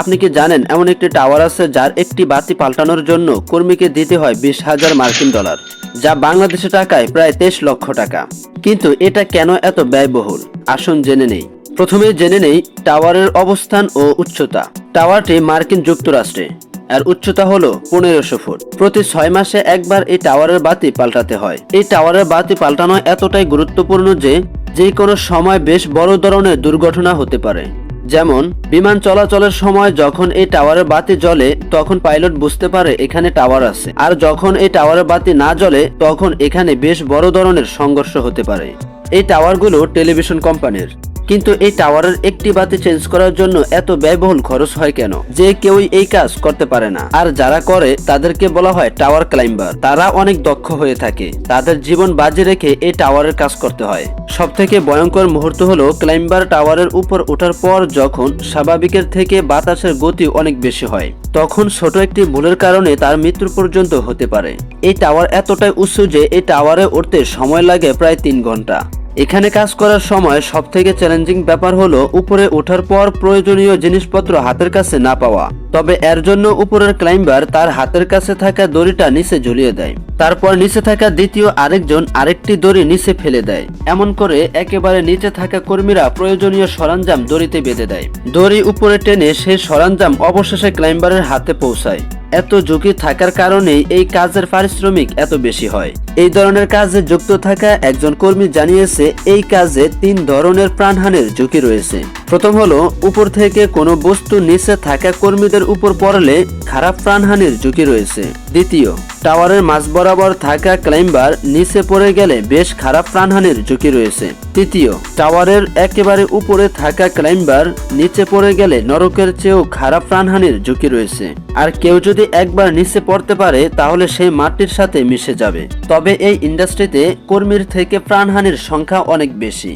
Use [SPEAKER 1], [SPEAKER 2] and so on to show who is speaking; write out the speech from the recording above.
[SPEAKER 1] আপনি কি জানেন, এমন একটি টাওয়ার আছে যার একটি বাতি পাল্টানোর জন্য কর্মীকে দিতে হয় বিশ হাজার মার্কিন ডলার, যা বাংলাদেশে টাকায় প্রায় তেইশ লক্ষ টাকা। কিন্তু এটা কেন এত ব্যয়বহুল? আসুন জেনে নেই। প্রথমে জেনে নেই টাওয়ারের অবস্থান ও উচ্চতা। টাওয়ারটি মার্কিন যুক্তরাষ্ট্রে। আর উচ্চতা হলো পনেরোশো ফুট। প্রতি ছয় মাসে একবার এই টাওয়ারের বাতি পাল্টাতে হয়। এই টাওয়ারের বাতি পাল্টানো এতটাই গুরুত্বপূর্ণ যে যে কোনো সময় বেশ বড় ধরনের দুর্ঘটনা হতে পারে। যেমন, বিমান চলাচলের সময় যখন এই টাওয়ারের বাতি জ্বলে, তখন পাইলট বুঝতে পারে এখানে টাওয়ার আছে। আর যখন এই টাওয়ারের বাতি না জ্বলে, তখন এখানে বেশ বড় ধরনের সংঘর্ষ হতে পারে। এই টাওয়ারগুলো টেলিভিশন কোম্পানির। কিন্তু এই টাওয়ারের একটি বাতি চেঞ্জ করার জন্য এত ব্যয়বহুল খরচ হয় কেন? যে কেউই এই কাজ করতে পারে না। আর যারা করে, তাদেরকে বলা হয় টাওয়ার ক্লাইম্বার। তারা অনেক দক্ষ হয়ে থাকে। তাদের জীবন বাজি রেখে এই টাওয়ারের কাজ করতে হয়। সব থেকে ভয়ঙ্কর মুহূর্ত হলো ক্লাইম্বার টাওয়ারের উপর ওঠার পর যখন স্বাভাবিকের থেকে বাতাসের গতি অনেক বেশি হয়, তখন ছোট একটি ভুলের কারণে তার মৃত্যু পর্যন্ত হতে পারে। এই টাওয়ার এতটাই উঁচু যে এই টাওয়ারে উঠতে সময় লাগে প্রায় তিন ঘণ্টা। এখানে কাজ করার সময় সব থেকে চ্যালেঞ্জিং ব্যাপার হলো উপরে ওঠার পর প্রয়োজনীয় জিনিসপত্র হাতের কাছে না পাওয়া। তবে এর জন্য উপরের ক্লাইম্বার তার হাতের কাছে থাকা দড়িটা নিচে ঝুলিয়ে দেয়। তারপর নিচে থাকা দ্বিতীয় আরেকজন আরেকটি দড়ি নিচে ফেলে দেয়। এমন করে একেবারে নিচে থাকা কর্মীরা প্রয়োজনীয় সরঞ্জাম দড়িতে বেঁধে দেয়। দড়ি উপরে টেনে সেই সরঞ্জাম অবশেষে ক্লাইম্বারের হাতে পৌঁছায়। এত ঝুঁকি থাকার কারণেই এই কাজের পারিশ্রমিক এত বেশি হয়। এই ধরনের কাজে যুক্ত থাকা একজন কর্মী জানিয়েছে, এই কাজে তিন ধরনের প্রাণহানির ঝুঁকি রয়েছে। প্রথম হলো, উপর থেকে কোনো বস্তু নিচে থাকা কর্মীদের উপর পড়লে খারাপ প্রাণহানির ঝুঁকি রয়েছে। দ্বিতীয়, টাওয়ারের মাঝ বরাবর থাকা ক্লাইম্বার নিচে পড়ে গেলে বেশ খারাপ প্রাণহানির ঝুঁকি রয়েছে। তৃতীয়, টাওয়ারের একেবারে উপরে থাকা ক্লাইম্বার নিচে পড়ে গেলে নরকের চেয়েও খারাপ প্রাণহানির ঝুঁকি রয়েছে। আর কেউ যদি একবার নিচে পড়তে পারে, তাহলে সেই মাটির সাথে মিশে যাবে। তবে এই ইন্ডাস্ট্রিতে কর্মীর থেকে প্রাণহানির সংখ্যা অনেক বেশি।